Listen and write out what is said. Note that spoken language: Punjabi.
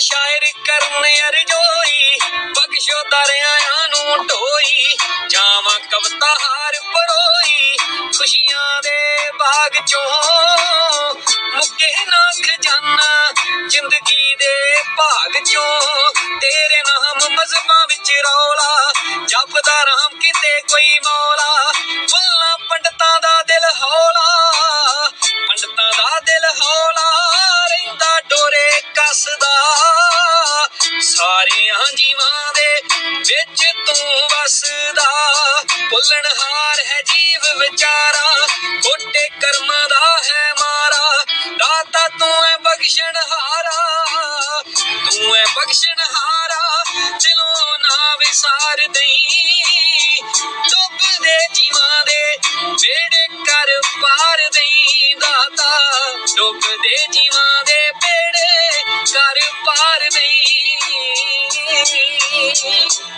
ਸ਼ਾਇਰ ਕਰਨ ਅਰਜੋਈ, ਬਖਸ਼ੋ ਦਰਿਆਆਂ ਨੂੰ ਢੋਈ, ਜਾਵਾਂ ਕਵਤਾ ਹਾਰ ਪਰੋਈ, ਖੁਸ਼ੀਆਂ ਦੇ ਬਾਗ ਚੋਂ ਮੁੱਕੇ ਨਾ ਖਜ਼ਾਨਾ, ਜ਼ਿੰਦਗੀ ਦੇ ਭਾਗ ਚੋਂ ਤੇਰੇ ਨਾਮ ਮਜ਼ਮਾਂ ਵਿੱਚ ਰੌਲਾ, ਜਪਦਾ ਰਾਮ ਕਿਤੇ ਕੋਈ ਮੌਲਾ। ਸਾਰਿਆਂ ਜੀਵਾਂ ਦੇ ਵਿੱਚ ਤੂੰ ਵਸਦਾ। ਭੁੱਲਣਹਾਰ ਹੈ ਜੀਵ ਵਿਚਾਰਾ, ਖੋਟੇ ਕਰਮਾਂ ਦਾ ਹੈ ਮਾਰਾ। ਦਾਤਾ ਤੂੰ ਹੈ ਬਖਸ਼ਣਹਾਰਾ ਤੂੰ ਹੈ ਬਖਸ਼ਣਹਾਰਾ ਦਿਲੋਂ ਨਾ ਵਿਸਾਰ ਦਈ। ਡੁੱਬਦੇ ਜੀਵਾਂ ਦੇ ਬੇੜੇ ਕਰ ਪਾਰ ਦਈ ਦਾਤਾ। ਡੁੱਬਦੇ ਜੀਵਾਂ ਦੇ ਬੇੜੇ ਕਰ ਪਾਰ ਦਈ